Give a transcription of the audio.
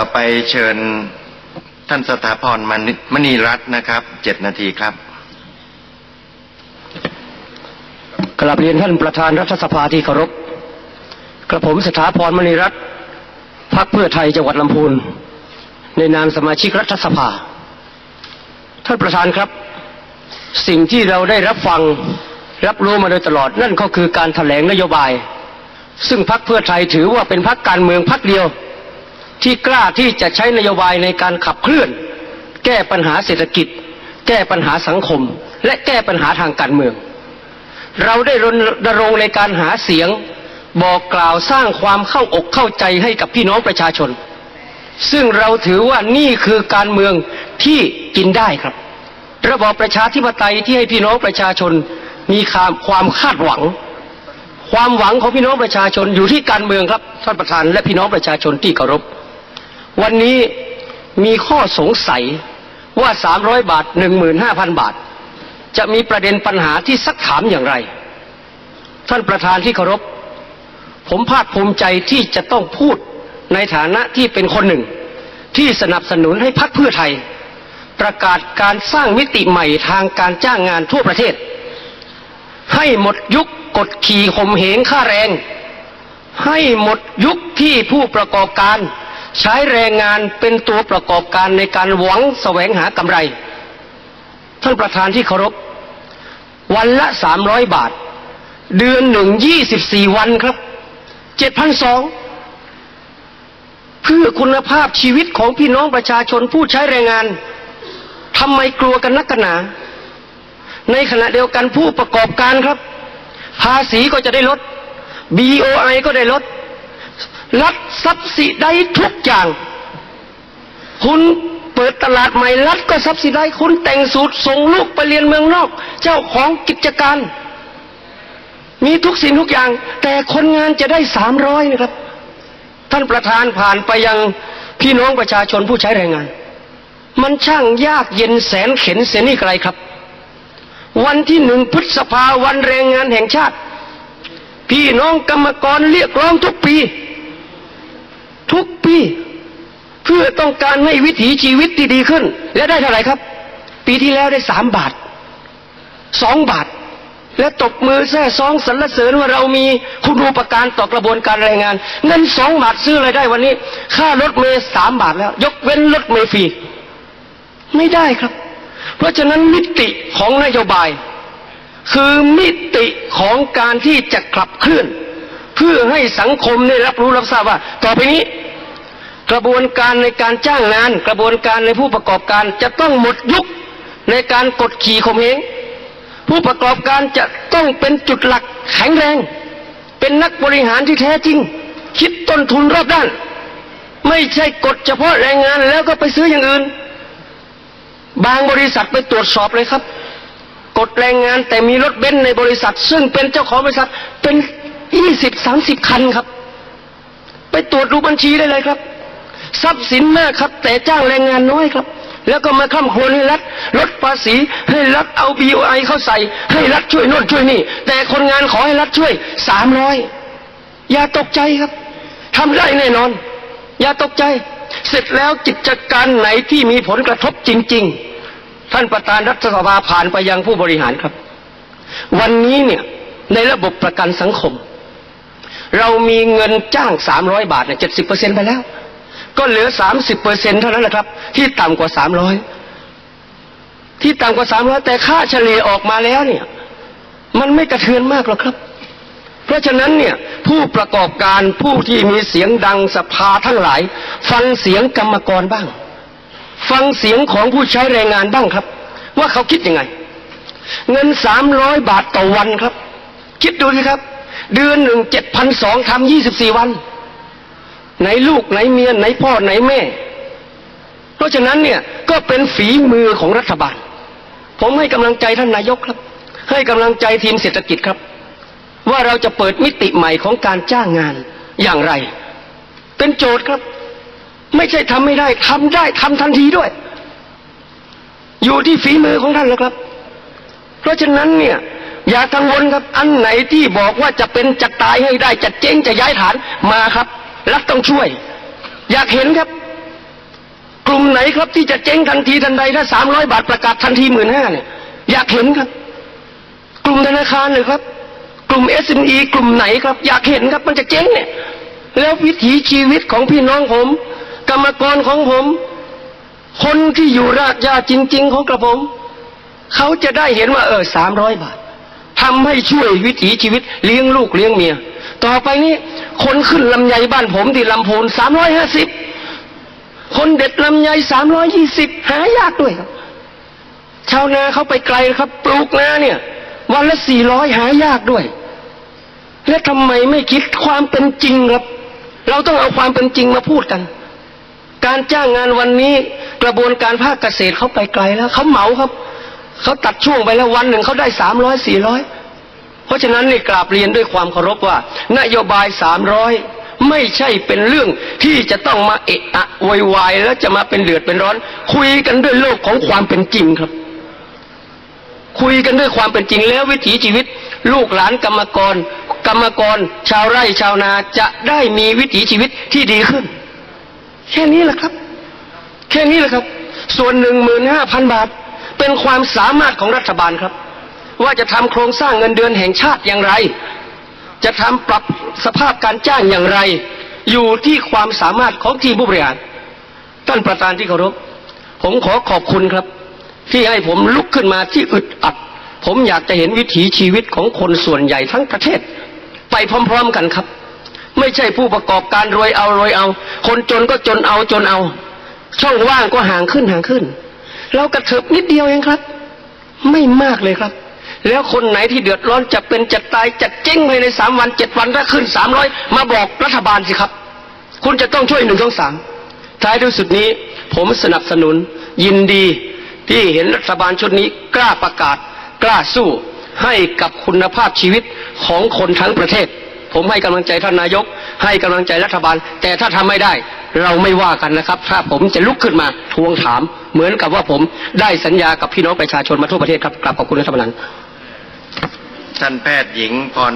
ต่อไปเชิญท่านสถาพรมณีรัตน์นะครับเจ็ดนาทีครับกราบเรียนท่านประธานรัฐสภาที่เคารพกระผมสถาพรมณีรัตน์พักเพื่อไทยจังหวัดลำพูนในนามสมาชิกรัฐสภา ท่านประธานครับ สิ่งที่เราได้รับฟังรับรู้มาโดยตลอดนั่นก็คือการถแถลงนโยบาย ซึ่งพักเพื่อไทยถือว่าเป็นพักการเมืองพักเดียว ที่กล้าที่จะใช้นโยบายในการขับเคลื่อน แก้ปัญหาเศรษฐกิจ แก้ปัญหาสังคม และแก้ปัญหาทางการเมือง เราได้รณรงค์ในการหาเสียงบอกกล่าวสร้างความเข้าอกเข้าใจให้กับพี่น้องประชาชน ซึ่งเราถือว่านี่คือการเมืองที่กินได้ครับ ระบอบประชาธิปไตยที่ให้พี่น้องประชาชนมีความความคาดหวัง ความหวังของพี่น้องประชาชนอยู่ที่การเมืองครับท่านประธานและพี่น้องประชาชนที่เคารพ วันนี้มีข้อสงสัยว่า 300 บาท 15,000 บาท จะมีประเด็นปัญหาที่ซักถามอย่างไร ท่านประธานที่เคารพ ผมภาคภูมิใจที่จะต้องพูดในฐานะที่เป็นคนหนึ่ง ที่สนับสนุนให้พักเพื่อไทย ประกาศการสร้างมิติใหม่ทางการจ้างงานทั่วประเทศ ให้หมดยุคกดขี่ข่มเหงค่าแรง ให้หมดยุคที่ผู้ประกอบการ ใช้แรงงานเป็นตัวประกอบการในการหวังแสวงหากำไร ท่านประธานที่เคารพ วันละสามร้อยบาท เดือนหนึ่งยี่สิบสี่วันครับเจ็ดพันสองเพื่อคุณภาพชีวิตของพี่น้องประชาชนผู้ใช้แรงงานทำไมกลัวกันนักกันหนา ในขณะเดียวกันผู้ประกอบการครับ ภาษีก็จะได้ลด BOI ก็ได้ลด รัฐซับซิได้ทุกอย่าง คุณเปิดตลาดใหม่รัฐก็ซับซิได้คุณแต่งสูตรส่งลูกไปเรียนเมืองนอก เจ้าของกิจการ มีทุกสิ่งทุกอย่าง แต่คนงานจะได้สามร้อยนะครับ ท่านประธานผ่านไปยังพี่น้องประชาชนผู้ใช้แรงงาน มันช่างยากเย็นแสนเข็นเสียนี่ไกลครับ วันที่หนึ่งพฤษภาวันแรงงานแห่งชาติ พี่น้องกรรมกรเรียกร้องทุกปี ปี เพื่อต้องการให้วิถีชีวิตที่ดีขึ้น และได้เท่าไหร่ครับ ปีที่แล้วได้สามบาทสองบาท และตบมือแซ่ซองสรรเสริญว่าเรามีคุณูปการต่อกระบวนการแรงงาน เงินสองบาทซื้ออะไรได้วันนี้ ค่ารถเมย์สามบาทแล้ว ยกเว้นรถเมย์ฟรีไม่ได้ครับ เพราะฉะนั้นมิติของนโยบาย คือมิติของการที่จะขับเคลื่อน เพื่อให้สังคมได้รับรู้รับทราบว่า ต่อไปนี้ กระบวนการในการจ้างงาน กระบวนการในผู้ประกอบการจะต้องหมดยุคในการกดขี่ข่มเหงผู้ประกอบการจะต้องเป็นจุดหลักแข็งแรง เป็นนักบริหารที่แท้จริง คิดต้นทุนรอบด้าน ไม่ใช่กดเฉพาะแรงงานแล้วก็ไปซื้ออย่างอื่น บางบริษัทไปตรวจสอบเลยครับ กดแรงงานแต่มีรถเบนซ์ในบริษัท ซึ่งเป็นเจ้าของบริษัทเป็นยี่สิบสามสิบคันครับ ไปตรวจดูบัญชีได้เลยครับ ทรัพย์สินมากครับ แต่จ้างแรงงานน้อยครับ แล้วก็มาข้ามโควรให้รัฐลดภาษีให้รัฐเอาบีโอไอเข้าใส่ ให้รัฐช่วยโน่นช่วยนี่ แต่คนงานขอให้รัฐช่วยสามร้อยอย่าตกใจครับทำได้แน่นอน อย่าตกใจ เสร็จแล้วกิจการไหนที่มีผลกระทบจริง ๆ ท่านประธานรัฐสภาผ่านไปยังผู้บริหารครับ วันนี้เนี่ยในระบบประกันสังคม เรามีเงินจ้างสามร้อยบาทเนี่ยเจ็ดสิบเปอร์เซ็นไปแล้ว ก็เหลือสามสิบเปอร์เซ็นเท่านั้นแหละครับ ที่ต่ำกว่าสามร้อยที่ต่ำกว่าสามร้อยแต่ค่าเฉลี่ยออกมาแล้วเนี่ย มันไม่กระเทือนมากหรอกครับ เพราะฉะนั้นเนี่ยผู้ประกอบการผู้ที่มีเสียงดังสภาทั้งหลาย ฟังเสียงกรรมกรบ้าง ฟังเสียงของผู้ใช้แรงงานบ้างครับ ว่าเขาคิดยังไง เงินสามร้อยบาทต่อวันครับ คิดดูสิครับ เดือนหนึ่งเจ็ดพันสองทำยี่สิบสี่วัน ไหนลูกไหนเมียไหนพ่อไหนแม่ เพราะฉะนั้นเนี่ยก็เป็นฝีมือของรัฐบาล ผมให้กำลังใจท่านนายกครับ ให้กำลังใจทีมเศรษฐกิจครับ ว่าเราจะเปิดมิติใหม่ของการจ้างงานอย่างไร เป็นโจทย์ครับ ไม่ใช่ทำไม่ได้ทำได้ทำทันทีด้วย อยู่ที่ฝีมือของท่านแล้วครับ เพราะฉะนั้นเนี่ยอย่ากังวลครับอันไหนที่บอกว่าจะเป็นจะตายให้ได้จะเจ๊งจะย้ายฐานมาครับ รัฐต้องช่วย อยากเห็นครับ กลุ่มไหนครับที่จะเจ๊งทันทีทันใดถ้าสามร้อยบาทประกาศทันทีหมื่นห้าเนี่ยอยากเห็นครับ กลุ่มธนาคารเลยครับ กลุ่ม SME กลุ่มไหนครับ อยากเห็นครับมันจะเจ๊งเนี่ย แล้ววิถีชีวิตของพี่น้องผม กรรมกรของผม คนที่อยู่รากหญ้าจริง ๆ ของกระผม เขาจะได้เห็นว่าเออสามร้อยบาททำให้ช่วยวิถีชีวิตเลี้ยงลูกเลี้ยงเมีย ต่อไปนี้คนขึ้นลำไยบ้านผมที่ลำพูนสามร้อยห้าสิบคนเด็ดลำไยสามร้อยยี่สิบหายากด้วยครับ ชาวนาเขาไปไกลครับ ปลูกนาเนี่ย วันละสี่ร้อยหายากด้วย และทำไมไม่คิดความเป็นจริงครับ เราต้องเอาความเป็นจริงมาพูดกัน การจ้างงานวันนี้กระบวนการภาคเกษตรเขาไปไกลแล้วเขาเหมาครับเขาตัดช่วงไปแล้ววันหนึ่งเขาได้สามร้อยสี่ร้อย เพราะฉะนั้นในกราบเรียนด้วยความเคารพว่า นโยบายสามร้อยไม่ใช่เป็นเรื่องที่จะต้องมาเอะอะโวยวายแล้วจะมาเป็นเดือดเป็นร้อน คุยกันด้วยโลกของความเป็นจริงครับ คุยกันด้วยความเป็นจริงแล้ววิถีชีวิต ลูกหลานกรรมกร กรรมกร ชาวไร่ชาวนาจะได้มีวิถีชีวิตที่ดีขึ้น แค่นี้แหละครับ แค่นี้แหละครับ ส่วนหนึ่งหมื่นห้าพันบาท เป็นความสามารถของรัฐบาลครับ ว่าจะทำโครงสร้างเงินเดือนแห่งชาติอย่างไร จะทำปรับสภาพการจ้างอย่างไร อยู่ที่ความสามารถของทีมผู้บริหารท่านประธานที่เคารพ ผมขอขอบคุณครับ ที่ให้ผมลุกขึ้นมาที่อึดอัด ผมอยากจะเห็นวิถีชีวิตของคนส่วนใหญ่ทั้งประเทศ ไปพร้อม ๆ กันครับ ไม่ใช่ผู้ประกอบการรวยเอารวยเอา คนจนก็จนเอาจนเอา ช่องว่างก็ห่างขึ้นห่างขึ้น เรากระเถิบนิดเดียวเองครับ ไม่มากเลยครับ แล้วคนไหนที่เดือดร้อนจะเป็นจะตายจะเจ๊งภายในสามวันเจ็ดวันถ้าขึ้นสามร้อยมาบอกรัฐบาลสิครับ คุณจะต้องช่วยหนึ่งสองสามท้ายที่สุดนี้ ผมสนับสนุน ยินดีที่เห็นรัฐบาลชุดนี้กล้าประกาศ กล้าสู้ให้กับคุณภาพชีวิตของคนทั้งประเทศ ผมให้กำลังใจท่านนายก ให้กำลังใจรัฐบาล แต่ถ้าทำไม่ได้เราไม่ว่ากันนะครับ ถ้าผมจะลุกขึ้นมาทวงถาม เหมือนกับว่าผมได้สัญญากับพี่น้องประชาชนมาทั่วประเทศครับกลับขอบคุณรัฐบาล ท่านแพทย์หญิงพร